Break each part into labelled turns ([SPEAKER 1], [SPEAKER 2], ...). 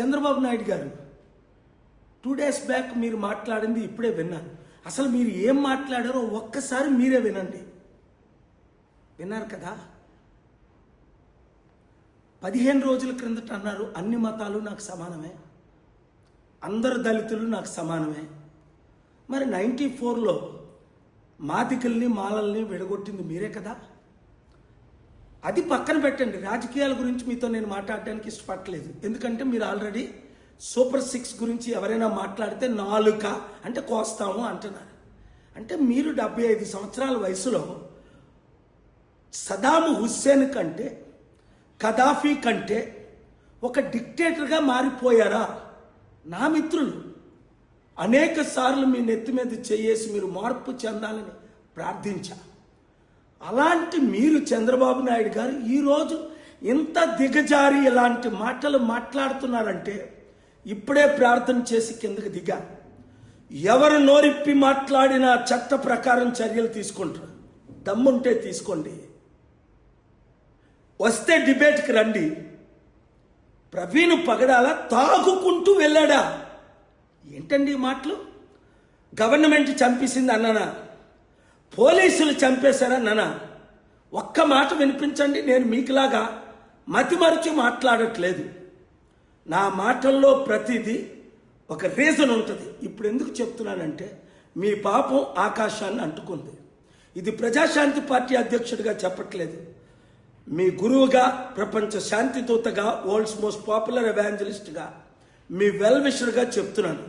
[SPEAKER 1] చంద్రబాబు నాయుడు గారు two days back మీరు మాట్లాడింది ఇప్పుడే విన్నాను. అసలు మీరు ఏం మాట్లాడారో ఒక్కసారి మీరే వినండి. విన్నారు కదా? పదిహేను రోజుల క్రిందట అన్నారు అన్ని మతాలు నాకు సమానమే అందరు దళితులు నాకు సమానమే. మరి నైంటీ ఫోర్లో మాదికల్ని మాలల్ని విడగొట్టింది మీరే కదా? అది పక్కన పెట్టండి. రాజకీయాల గురించి మీతో నేను మాట్లాడడానికి ఇష్టపడలేదు ఎందుకంటే మీరు ఆల్రెడీ సూపర్ సిక్స్ గురించి ఎవరైనా మాట్లాడితే నాలుక అంటే కోస్తాము అంటున్నారు. అంటే మీరు డెబ్బై ఐదు సంవత్సరాల వయసులో సదాము హుస్సేన్ కంటే కదాఫీ కంటే ఒక డిక్టేటర్గా మారిపోయారా? నా మిత్రులు అనేక సార్లు మీ నెత్తి మీద చేయేసి మీరు మార్పు చెందాలని ప్రార్థించా. అలాంటి మీరు చంద్రబాబు నాయుడు గారు ఈరోజు ఇంత దిగజారి ఇలాంటి మాటలు మాట్లాడుతున్నారంటే ఇప్పుడే ప్రార్థన చేసి కిందకి దిగా. ఎవరు నోరిప్పి మాట్లాడినా చట్ట ప్రకారం చర్యలు తీసుకుంటారు. దమ్ముంటే తీసుకోండి. వస్తే డిబేట్కి రండి. ప్రవీణ్ పగడాల తాగుకుంటూ వెళ్ళాడా? ఏంటండి ఈ మాటలు? గవర్నమెంట్ చంపేసింది అన్నానా? పోలీసులు చంపేశారన్న ఒక్క మాట వినిపించండి నేను మీకులాగా మతిమరిచి మాట్లాడట్లేదు. నా మాటల్లో ప్రతిదీ ఒక రీజన్ ఉంటుంది. ఇప్పుడు ఎందుకు చెప్తున్నానంటే మీ పాపం ఆకాశాన్ని అంటుకుంది. ఇది ప్రజాశాంతి పార్టీ అధ్యక్షుడిగా చెప్పట్లేదు. మీ గురువుగా ప్రపంచ శాంతి దూతగా వరల్డ్స్ మోస్ట్ పాపులర్ ఎవాంజలిస్ట్గా మీ వెల్విషర్గా చెప్తున్నాను.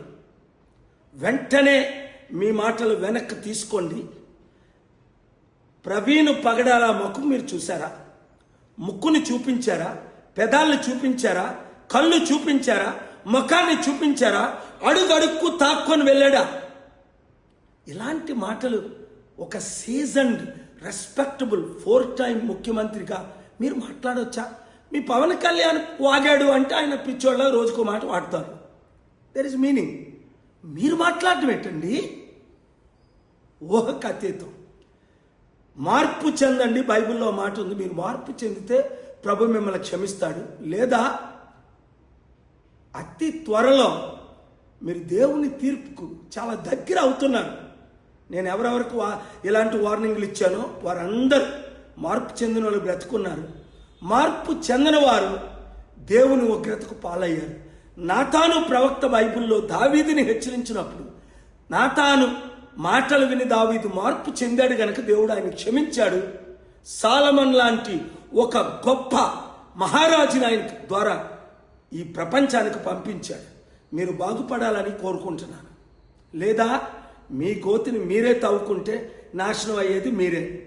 [SPEAKER 1] వెంటనే మీ మాటలు వెనక్కి తీసుకోండి. ప్రవీణ్ పగడాల ముఖం మీరు చూసారా ముక్కుని చూపించారా? పెదాలను చూపించారా? కళ్ళు చూపించారా? ముఖాన్ని చూపించారా? అడుగడుక్కు తాక్కొని వెళ్ళాడా? ఇలాంటి మాటలు ఒక సీజన్డ్ రెస్పెక్టబుల్ ఫోర్ టైం ముఖ్యమంత్రిగా మీరు మాట్లాడవచ్చా మీ పవన్ కళ్యాణ్ వాగాడు అంటే ఆయన పిచ్చోళ్ళ రోజుకో మాట వాడతారు. దెర్ ఇస్ మీనింగ్ మీరు మాట్లాడటం ఏంటండి? ఊహకు అతీతం మార్పు చెందండి బైబిల్లో మాట ఉంది. మీరు మార్పు చెందితే ప్రభు మిమ్మల్ని క్షమిస్తాడు. లేదా అతి త్వరలో మీరు దేవుని తీర్పుకు చాలా దగ్గర అవుతున్నారు. నేను ఎవరెవరికి వా ఇలాంటి వార్నింగ్లు ఇచ్చానో వారందరూ మార్పు చెందిన వాళ్ళు బ్రతుకున్నారు. మార్పు చెందిన వారు దేవుని ఉగ్రతకు పాలయ్యారు. నాతాను ప్రవక్త బైబిల్లో దావీదిని హెచ్చరించినప్పుడు నాతాను మాటలు విని దావీదు మార్పు చెందాడు గనక దేవుడు ఆయన క్షమించాడు. సాలమన్ లాంటి ఒక గొప్ప మహారాజుని ఆయన ద్వారా ఈ ప్రపంచానికి పంపించాడు. మీరు బాగుపడాలని కోరుకుంటున్నాను. లేదా మీ గోతిని మీరే తవ్వుకుంటే నాశనం అయ్యేది మీరే.